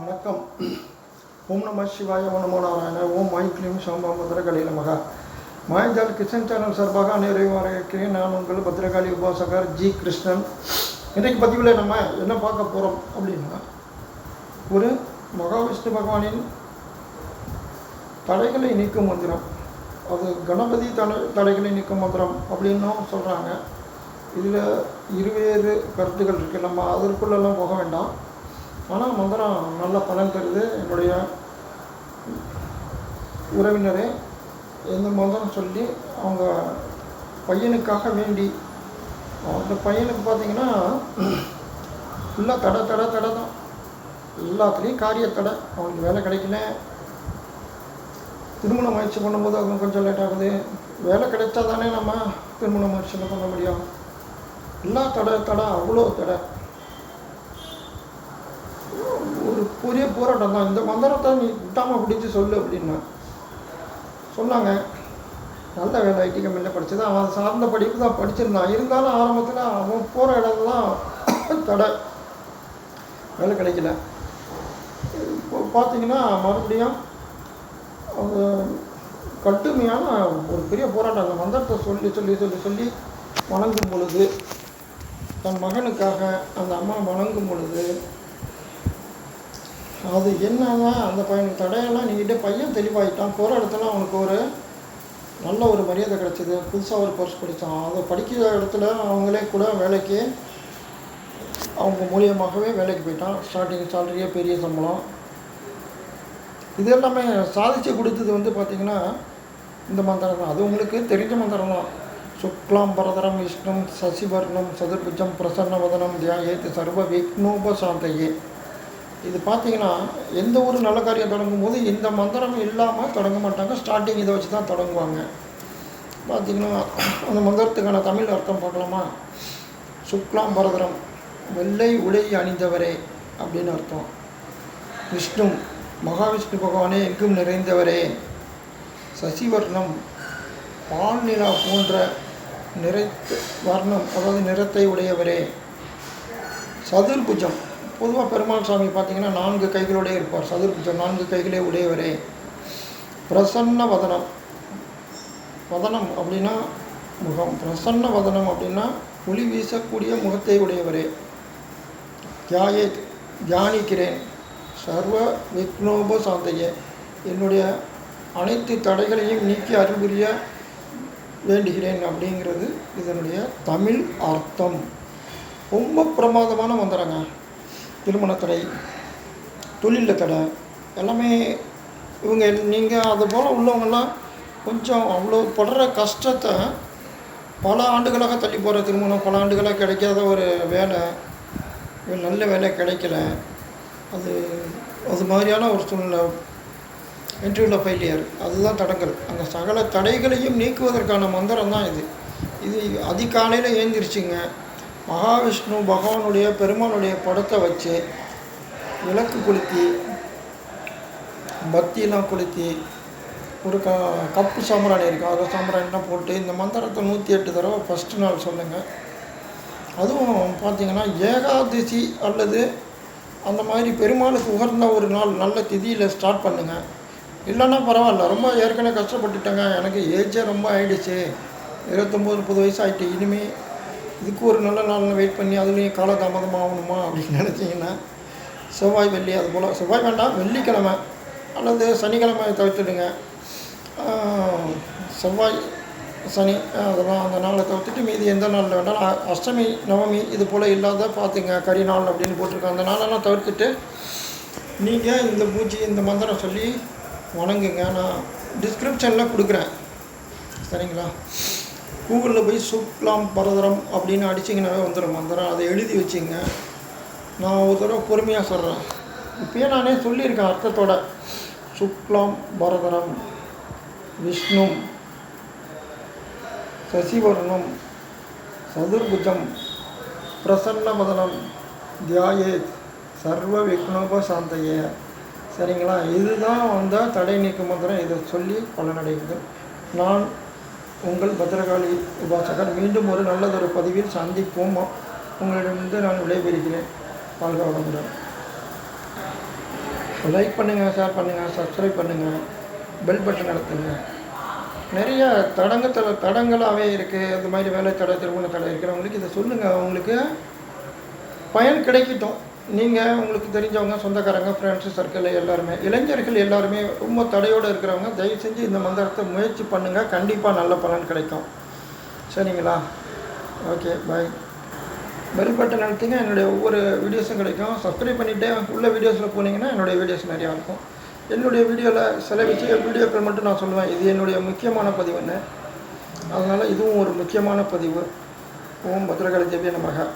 வணக்கம். ஓம் நம சிவாய நமோ நாராயண ஓம் மாய் கிளீம் சாம்பா பத்ரகாளி நமக. மாயஜால் கிருஷ்ணன் சேனல் சார்பாக அனைவரையும் வரவேற்கிறேன் நான் உங்கள் பத்ரகாளி உபாசகர் ஜி கிருஷ்ணன். இன்றைக்கு பதிவில் நம்ம என்ன பார்க்க போகிறோம் அப்படின்னா ஒரு மகாவிஷ்ணு பகவானின் தடைகளை நீக்கும் மந்திரம். அது கணபதி தடை தடைகளை நீக்கும் மந்திரம் அப்படின்னும் சொல்கிறாங்க இதில் இருவேறு கருத்துக்கள் இருக்குது நம்ம அதற்குள்ளெல்லாம் போக வேண்டாம். ஆனால் மந்திரம் நல்ல பலன் தருது என்னுடைய உறவினரே. எந்த மந்திரம் சொல்லி அவங்க பையனுக்காக வேண்டி அந்த பையனுக்கு பார்த்தீங்கன்னா ஃபுல்லாக தடை தடை தடை தான் எல்லாத்துலேயும் காரிய தடை. அவனுக்கு வேலை கிடைக்கல. திருமண முயற்சி பண்ணும்போது அது கொஞ்சம் லேட் ஆகுது. வேலை கிடைச்சா தானே நம்ம திருமண முயற்சியில் பண்ண முடியும். எல்லா தடை தடை அவ்வளோ தடை. ஒரு பெரிய போராட்டம் தான். இந்த மந்திரத்தை நீ விட்டாமல் பிடிச்சி சொல்லு அப்படின்னா. சொன்னாங்க. நல்ல வேலை ஐடி கம்பெனியில் படித்தது அவன் சார்ந்த படிப்பு தான் படிச்சிருந்தான். இருந்தாலும் ஆரம்பத்தில் அவன் போகிற இடம்லாம் தடை. வேலை கிடைக்கல. இப்போ பார்த்தீங்கன்னா மறுபடியும் அவங்க கட்டுமையான ஒரு பெரிய போராட்டம். அந்த மந்திரத்தை சொல்லி சொல்லி சொல்லி சொல்லி வணங்கும் பொழுது தன் மகனுக்காக அந்த அம்மா வணங்கும் பொழுது அது என்னன்னா அந்த பையனுக்கு தடையெல்லாம் நீக்கிட்டு பையன் தெளிவாயிட்டான். போகிற இடத்துல அவனுக்கு ஒரு நல்ல ஒரு மரியாதை கிடச்சிது. புதுசாக ஒரு கோர்ஸ் படித்தான் அதை படிக்கிற இடத்துல அவங்களே கூட வேலைக்கு அவங்க மூலியமாகவே வேலைக்கு போயிட்டான். ஸ்டார்டிங் சேலரியே பெரிய சம்பளம். இது எல்லாமே சாதிச்சு கொடுத்தது வந்து பார்த்திங்கன்னா இந்த மந்திரம் தான். அது உங்களுக்கு தெரிஞ்ச மந்திரம் தான். சுக்லாம் பரதரம் விஷ்ணம் சசிவர்ணம் சதுர்புஜம் பிரசன்னவதனம் தியாயேத் சர்வ விக்னோபசாந்தையே. இது பார்த்தீங்கன்னா எந்த ஒரு நல்ல காரியம் தொடங்கும் போது இந்த மந்திரம் இல்லாமல் தொடங்க மாட்டாங்க. ஸ்டார்டிங் இதை வச்சு தான் தொடங்குவாங்க. பார்த்தீங்கன்னா அந்த மந்திரத்துக்கான தமிழ் அர்த்தம் பார்க்கலாமா? சுக்லாம் பரதரம் வெள்ளை உடை அணிந்தவரே அப்படின்னு அர்த்தம். விஷ்ணு மகாவிஷ்ணு பகவானே எங்கும் நிறைந்தவரே. சசிவர்ணம் பால் நிலா போன்ற நிறைத்து வர்ணம் அதாவது நிறத்தை உடையவரே. சதுர்புஜம் பொதுவாக பெருமாள் சாமி பார்த்தீங்கன்னா நான்கு கைகளோடே இருப்பார். சதுர்புஜம் நான்கு கைகளே உடையவரே. பிரசன்ன வதனம். வதனம் அப்படின்னா முகம். பிரசன்ன வதனம் அப்படின்னா ஒளி வீசக்கூடிய முகத்தை உடையவரே. தியாயே தியானிக்கிறேன். சர்வ விக்னோப சாந்தையே. என்னுடைய அனைத்து தடைகளையும் நீக்கி அறிவுரிய வேண்டுகிறேன் அப்படிங்கிறது இதனுடைய தமிழ் அர்த்தம். ரொம்ப பிரமாதமான மந்திரங்க. திருமணத்தடை தொழிலில் தடை எல்லாமே இவங்க நீங்கள் அது போல் உள்ளவங்கெல்லாம் கொஞ்சம் அவ்வளோ படுற கஷ்டத்தை பல ஆண்டுகளாக தள்ளி போகிற திருமணம் பல ஆண்டுகளாக கிடைக்காத ஒரு வேலை ஒரு நல்ல வேலை கிடைக்கல. அது அது மாதிரியான ஒரு சூழ்நிலை இன்டர்வியூவில் ஃபெயிலியர் அதுதான் தடங்கள். அந்த சகல தடைகளையும் நீக்குவதற்கான மந்திரம் தான் இது. இது அதிகாலையில் ஏந்திரிச்சிங்க. மகாவிஷ்ணு பகவானுடைய பெருமானுடைய படத்தை வச்சு விளக்கு கொளுத்தி பத்தியெல்லாம் கொளுத்தி ஒரு க கப்பு சாம்பிராணி இருக்கும் அதில் சாம்பிராணிலாம் போட்டு இந்த மந்திரத்தை நூற்றி எட்டு தடவை ஃபஸ்ட்டு நாள் சொல்லுங்கள் அதுவும் பார்த்தீங்கன்னா ஏகாதசி அல்லது அந்த மாதிரி பெருமாளுக்கு உகர்ந்த ஒரு நாள் நல்ல திதியில் ஸ்டார்ட் பண்ணுங்கள் இல்லைன்னா பரவாயில்ல ரொம்ப ஏற்கனவே கஷ்டப்பட்டுட்டேங்க. எனக்கு ஏஜே ரொம்ப ஆயிடுச்சு. இருபத்தொம்போது முப்பது வயசு ஆகிட்டு இனிமேல் இதுக்கு ஒரு நல்ல நாள் வெயிட் பண்ணி அதுலேயும் காலதாமதம் ஆகணுமா அப்படின்னு நினச்சிங்கன்னா செவ்வாய் வெள்ளி அது போல். செவ்வாய் வேண்டாம் வெள்ளிக்கிழமை அல்லது சனிக்கிழமை தவிர்த்துடுங்க. செவ்வாய் சனி அதெல்லாம் அந்த நாளை தவிர்த்துட்டு மீதி எந்த நாளில் வேண்டாலும் அஷ்டமி நவமி இது போல் இல்லாத பார்த்துங்க கறி நாள் அப்படின்னு போட்டிருக்கோம் அந்த நாளெல்லாம் தவிர்த்துட்டு நீங்கள் இந்த பூஜை இந்த மந்திரம் சொல்லி வணங்குங்க. நான் டிஸ்கிரிப்ஷனில் கொடுக்குறேன். சரிங்களா? கூகுளில் போய் சுக்லாம் பரதரம் அப்படின்னு அடிச்சிங்கனாவே வந்துடும் மந்திரம் அதை எழுதி வச்சுங்க. நான் ஒரு தடவை பொறுமையாக சொல்கிறேன் இப்பயே நானே சொல்லியிருக்கேன் அர்த்தத்தோட. சுக்லாம் பரதரம் விஷ்ணு சசிவர்ணம் சதுர்புஜம் பிரசன்ன மதனம் தியாயே சர்வ விக்னோப சாந்தைய சரிங்களா? இதுதான் வந்தால் தடை நீக்கும் மந்திரம் இதை சொல்லி பலனடைகிறது நான் உங்கள் பத்திரகாளி உபாசகர் மீண்டும் ஒரு நல்லதொரு பதிவில் சந்திப்போம். உங்களிடமிருந்து நான் விடைபெறுகிறேன். வாழ்க வளமுடன். லைக் பண்ணுங்கள் ஷேர் பண்ணுங்கள் சப்ஸ்கிரைப் பண்ணுங்கள் பெல் பட்டன் நடத்துங்க நிறைய தடங்கத்தில் தடங்களாகவே இருக்குது அந்த மாதிரி வேலை தடை திருமண தடை இருக்கிறவங்களுக்கு இதை சொல்லுங்கள் அவங்களுக்கு பயன் கிடைக்கட்டும். நீங்கள் உங்களுக்கு தெரிஞ்சவங்க சொந்தக்காரங்க ஃப்ரெண்ட்ஸு சர்க்கிள் எல்லாருமே இளைஞர்கள் எல்லாருமே ரொம்ப தடையோடு இருக்கிறவங்க தயவு செஞ்சு இந்த மந்திரத்தை முயற்சி பண்ணுங்கள் கண்டிப்பாக நல்ல பலன் கிடைக்கும். சரிங்களா? ஓகே பாய் பெல் பட்டன் அழுத்திங்க. என்னுடைய ஒவ்வொரு வீடியோஸும் கிடைக்கும். சப்ஸ்கிரைப் பண்ணிவிட்டு உள்ள வீடியோஸில் போனீங்கன்னா என்னுடைய வீடியோஸ் நிறையா இருக்கும். என்னுடைய வீடியோவில் சில விஷய வீடியோக்கள் மட்டும் நான் சொல்லுவேன். இது என்னுடைய முக்கியமான பதிவுன்னு அதனால் இதுவும் ஒரு முக்கியமான பதிவு. ஓம் பத்ரகாளி தேவிய நமக.